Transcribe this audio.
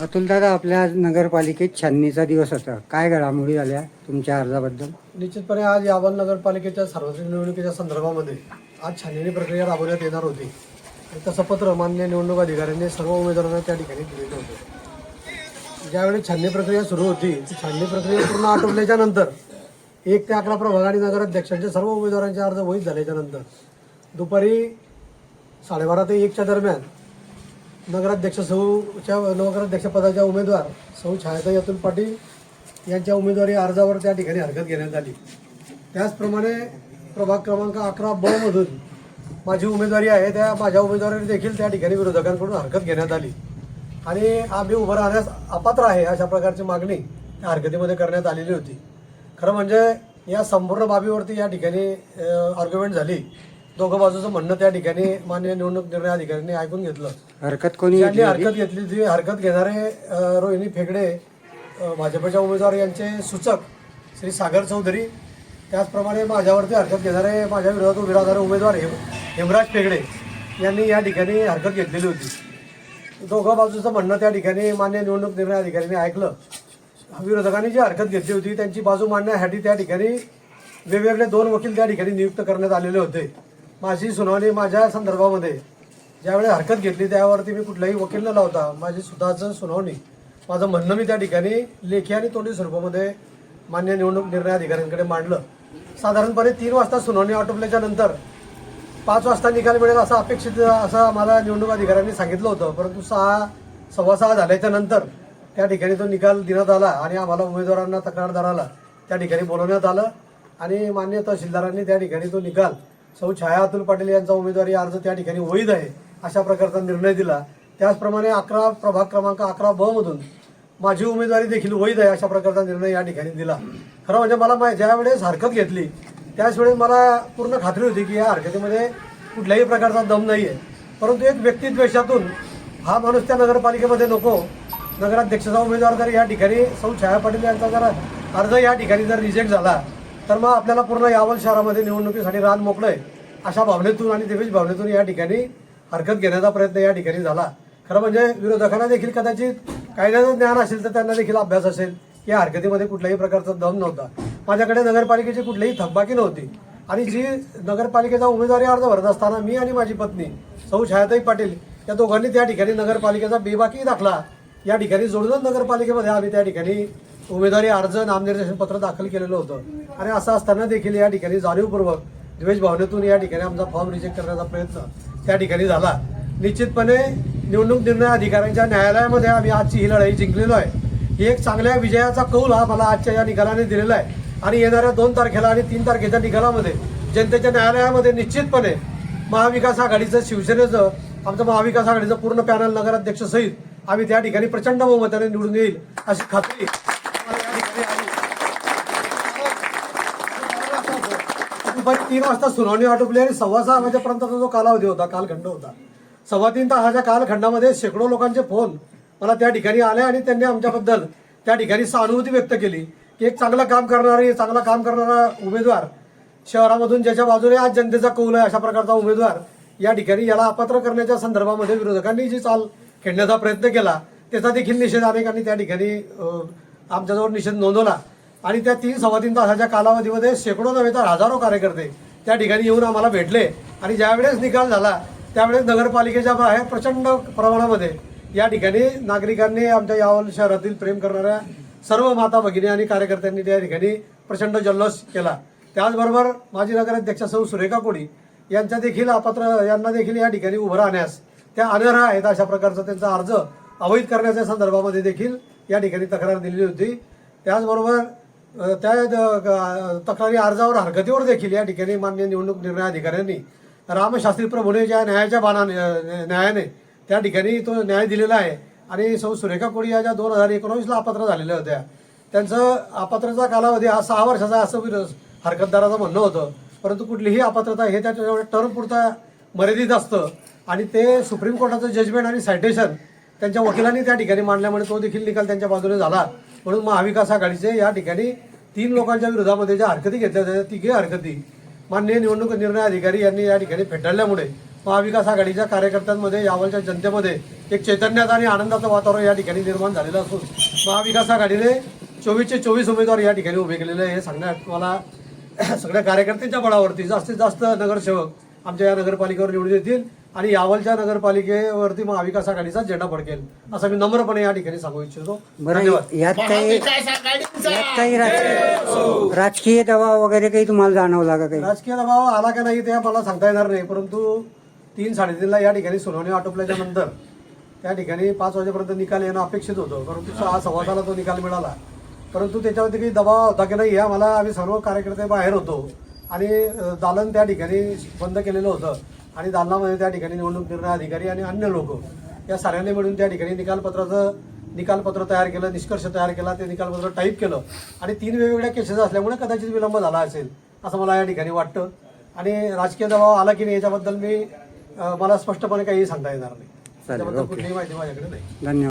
अतुलदादा आपल्या आज नगरपालिकेत छाननीचा दिवस होता. काय घडामोडी झाल्या तुमच्या अर्जाबद्दल? निश्चितपणे आज यावल नगरपालिकेच्या सार्वजनिक निवडणुकीच्या संदर्भामध्ये आज छाननी प्रक्रिया राबवण्यात येणार होती. तसं पत्र मान्य निवडणूक अधिकाऱ्यांनी सर्व उमेदवारांना त्या ठिकाणी दिलेलं होतं ज्यावेळी छाननी प्रक्रिया सुरू होती ती छाननी प्रक्रिया पूर्ण आटोपल्याच्या नंतर एक ते अकरा प्रभाग आणि नगराध्यक्षांचे सर्व उमेदवारांचे अर्ज वहीत झाल्याच्यानंतर दुपारी साडेबारा ते एकच्या दरम्यान नगराध्यक्ष सौच्या नगराध्यक्षपदाच्या उमेदवार सौ छायाताई अतुल पाटील यांच्या उमेदवारी अर्जावर त्या ठिकाणी हरकत घेण्यात आली. त्याचप्रमाणे प्रभाग क्रमांक अकरा ब मधून माझी उमेदवारी आहे त्या माझ्या उमेदवारी देखील त्या ठिकाणी विरोधकांकडून हरकत घेण्यात आली. आणि आम्ही उभं राहण्यास अपात्र आहे अशा प्रकारची मागणी त्या हरकतीमध्ये करण्यात आलेली होती. खरं म्हणजे या संपूर्ण बाबीवरती या ठिकाणी आर्ग्युमेंट झाली. दोघं बाजूचं म्हणणं त्या ठिकाणी मान्य निवडणूक निर्णय अधिकाऱ्यांनी ऐकून घेतलं. हरकत कोणी होती? हरकत घेतली ती हरकत घेणारे अ, रोहिणी फेगडे अ, भाजपच्या उमेदवार यांचे सूचक श्री सागर चौधरी त्याचप्रमाणे माझ्यावरती हरकत घेणारे माझ्या विरोधात उभे राहणारे उमेदवार हेम हेमराज फेगडे यांनी या ठिकाणी हरकत घेतलेली होती. दोघं बाजूचं म्हणणं त्या ठिकाणी मान्य निवडणूक निर्णय अधिकाऱ्यांनी ऐकलं. विरोधकांनी जी हरकत घेतली होती त्यांची बाजू मांडण्यासाठी त्या ठिकाणी वेगवेगळे दोन वकील त्या ठिकाणी नियुक्त करण्यात आलेले होते. माझी सुनावणी माझ्या संदर्भामध्ये ज्यावेळी हरकत घेतली त्यावरती मी कुठलाही वकील न लावता माझी सुद्धाचं सुनावणी माझं म्हणणं मी त्या ठिकाणी लेखी आणि तोंडी स्वरूपामध्ये मान्य निवडणूक निर्णय अधिकाऱ्यांकडे मांडलं. साधारणपणे तीन वाजता सुनावणी आटोपल्याच्या नंतर पाच वाजता निकाल मिळेल असं अपेक्षित असं आम्हाला निवडणूक अधिकाऱ्यांनी सांगितलं होतं. परंतु सहा सव्वा सहा झाल्याच्यानंतर त्या ठिकाणी तो निकाल देण्यात आला आणि आम्हाला उमेदवारांना तक्रारदाराला त्या ठिकाणी बोलवण्यात आलं आणि मान्य तहसीलदारांनी त्या ठिकाणी तो निकाल सौ छाया अतुल पाटील यांचा उमेदवारी अर्ज त्या ठिकाणी वैध आहे अशा प्रकारचा निर्णय दिला. त्याचप्रमाणे अकरा प्रभाग क्रमांक अकरा ब मधून माझी उमेदवारी देखील वैध आहे अशा प्रकारचा निर्णय या ठिकाणी दिला. खरं म्हणजे मला मा- ज्या वेळेस हरकत घेतली त्याच वेळेस मला पूर्ण खात्री होती की या हरकतीमध्ये कुठल्याही प्रकारचा दम नाही आहे परंतु एक व्यक्तिद्वेषातून हा माणूस त्या नगरपालिकेमध्ये नको. नगराध्यक्षाचा उमेदवार जर या ठिकाणी सौ छाया पाटील यांचा जर अर्ज या ठिकाणी जर रिजेक्ट झाला तर मग आपल्याला पूर्ण यावल शहरामध्ये निवडणुकीसाठी रान मोकळं आहे अशा भावनेतून आणि दिवेश भावनेतून या ठिकाणी हरकत घेण्याचा प्रयत्न या ठिकाणी झाला. खरं म्हणजे विरोधकांना देखील कदाचित कायद्याचं ज्ञान असेल तर त्यांना देखील अभ्यास असेल. की या हरकतीमध्ये कुठल्याही प्रकारचा दम नव्हता. माझ्याकडे नगरपालिकेची कुठलीही थकबाकी नव्हती. आणि जी नगरपालिकेचा उमेदवारी अर्ज भरत असताना मी आणि माझी पत्नी सौ छायाताई पाटील या दोघांनी त्या ठिकाणी नगरपालिकेचा बेबाकी दाखला या ठिकाणी जोडूनच नगरपालिकेमध्ये आम्ही त्या ठिकाणी उमेदवारी अर्ज नामनिर्देशन पत्र दाखल केलेलं होतं. आणि असं असताना देखील या ठिकाणी जाणीवपूर्वक द्वेष भावनेतून या ठिकाणी आमचा फॉर्म रिजेक्ट करण्याचा प्रयत्न त्या ठिकाणी झाला. निश्चितपणे निवडणूक निर्णय अधिकाऱ्यांच्या न्यायालयामध्ये आम्ही आजची ही लढाई जिंकलेलो आहे. ही एक चांगल्या विजयाचा कौल हा मला आजच्या या निकालाने दिलेला आहे. आणि येणाऱ्या दोन तारखेला आणि तीन तारखेच्या निकालामध्ये जनतेच्या न्यायालयामध्ये निश्चितपणे महाविकास आघाडीचं शिवसेनेचं आमचं महाविकास आघाडीचं पूर्ण पॅनल नगराध्यक्ष सहित आम्ही त्या ठिकाणी प्रचंड बहुमताने निवडून येईल अशी खात्री आम्हाला या ठिकाणी आली. दुपारी तीन वाजता सुनावणी आटोपली आणि सव्वा सहा वाजेपर्यंतचा जो कालावधी होता कालखंड होता. सव्वा तीन तासाच्या कालखंडामध्ये शेकडो लोकांचे फोन मला त्या ठिकाणी आले आणि त्यांनी आमच्याबद्दल त्या ठिकाणी सहानुभूती व्यक्त केली की एक चांगलं काम करणारी चांगलं काम करणारा उमेदवार शहरामधून ज्याच्या बाजूने आज जनतेचा कौल आहे अशा प्रकारचा उमेदवार या ठिकाणी याला अपात्र करण्याच्या संदर्भामध्ये विरोधकांनी जी चाल खेळण्याचा प्रयत्न केला त्याचा देखील निषेध अनेकांनी त्या ठिकाणी आमच्याजवळ निषेध नोंदवला. आणि त्या तीन सव्वा तीन तासाच्या कालावधीमध्ये शेकडो नव्हे तर हजारो कार्यकर्ते त्या ठिकाणी येऊन आम्हाला भेटले. आणि ज्यावेळेस निकाल झाला त्यावेळेस नगरपालिकेच्या बाहेर प्रचंड प्रमाणामध्ये या ठिकाणी नागरिकांनी आमच्या यावल शहरातील प्रेम करणाऱ्या सर्व माता भगिनी आणि कार्यकर्त्यांनी त्या ठिकाणी प्रचंड जल्लोष केला. त्याचबरोबर माजी नगराध्यक्ष सौ सुरेखा कोडी यांच्या देखील अपात्र यांना देखील या ठिकाणी उभं राहण्यास त्या अनर्ह आहेत अशा प्रकारचा त्यांचा अर्ज अवैध करण्याच्या संदर्भामध्ये देखील या ठिकाणी तक्रार दिलेली होती. त्याचबरोबर त्या द- तक्रारी अर्जावर हरकतीवर देखील या ठिकाणी मान्य निवडणूक निर्णय अधिकाऱ्यांनी रामशास्त्री प्रभूने ज्या न्यायाच्या बाणा न्यायाने त्या ठिकाणी तो न्याय दिलेला आहे. आणि सौ सुरेखा कोळी या ज्या दोन हजार एकोणीसला अपात्र झालेल्या होत्या त्यांचं अपात्रता कालावधी हा सहा वर्षाचा असं हरकतदाराचं म्हणणं होतं. परंतु कुठलीही अपात्रता हे त्याच्या टर्म पुरता मर्यादित असतं. आणि ते सुप्रीम कोर्टाचं जजमेंट आणि सायटेशन त्यांच्या वकिलांनी त्या ठिकाणी मांडल्यामुळे तो देखील निकाल त्यांच्या बाजूने झाला. म्हणून महाविकास आघाडीचे या ठिकाणी तीन लोकांच्या विरोधामध्ये ज्या हरकती घेतल्या जातात तिघे हरकती. माननीय निवडणूक निर्णय अधिकारी यांनी या ठिकाणी फेटाळल्यामुळे महाविकास आघाडीच्या कार्यकर्त्यांमध्ये यावलच्या जनतेमध्ये एक चैतन्याचा आणि आनंदाचं वातावरण या ठिकाणी निर्माण झालेलं असून महाविकास आघाडीने चोवीसचे चोवीस उमेदवार या ठिकाणी उभे केलेले हे सांगण्यात मला सगळ्या कार्यकर्त्यांच्या बळावरती जास्तीत जास्त नगरसेवक आमच्या या नगरपालिकेवर निवडून येतील आणि यावलच्या नगरपालिकेवरती महाविकास आघाडीचा झेंडा फडकेल. असं मी नम्रपणे या ठिकाणी सांगू इच्छितो. बरं धन्यवाद. यात काही महाविकास आघाडीचा. यात काही राजकीय राजकीय दबाव वगैरे काही तुम्हाला जाणवला का काही? राजकीय दबाव आला का नाही ते मला सांगता येणार नाही परंतु तीन साडेतीनला या ठिकाणी सुनावणी आटोपल्याच्या नंतर त्या ठिकाणी पाच वाजेपर्यंत निकाल येणं अपेक्षित होतं परंतु सहा सव्वा सहाला तो निकाल मिळाला. परंतु त्याच्यावरती काही दबाव होता की नाही या मला आम्ही सर्व कार्यकर्ते बाहेर होतो. आणि दालन त्या ठिकाणी बंद केलेलं होतं. आणि दालनामध्ये त्या ठिकाणी निवडणूक निर्णय अधिकारी आणि अन्य लोक या साऱ्यांनी मिळून त्या ठिकाणी निकालपत्राचं निकालपत्र तयार केलं निष्कर्ष तयार केला ते निकालपत्र टाईप केलं. आणि तीन वेगवेगळ्या केसेस असल्यामुळे कदाचित विलंब झाला असेल असं मला या ठिकाणी वाटतं. आणि राजकीय दबाव आला की नाही याच्याबद्दल मी मला स्पष्टपणे काही सांगता येणार नाही. त्याबद्दल. कुठलीही माहिती माझ्याकडे नाही. धन्यवाद.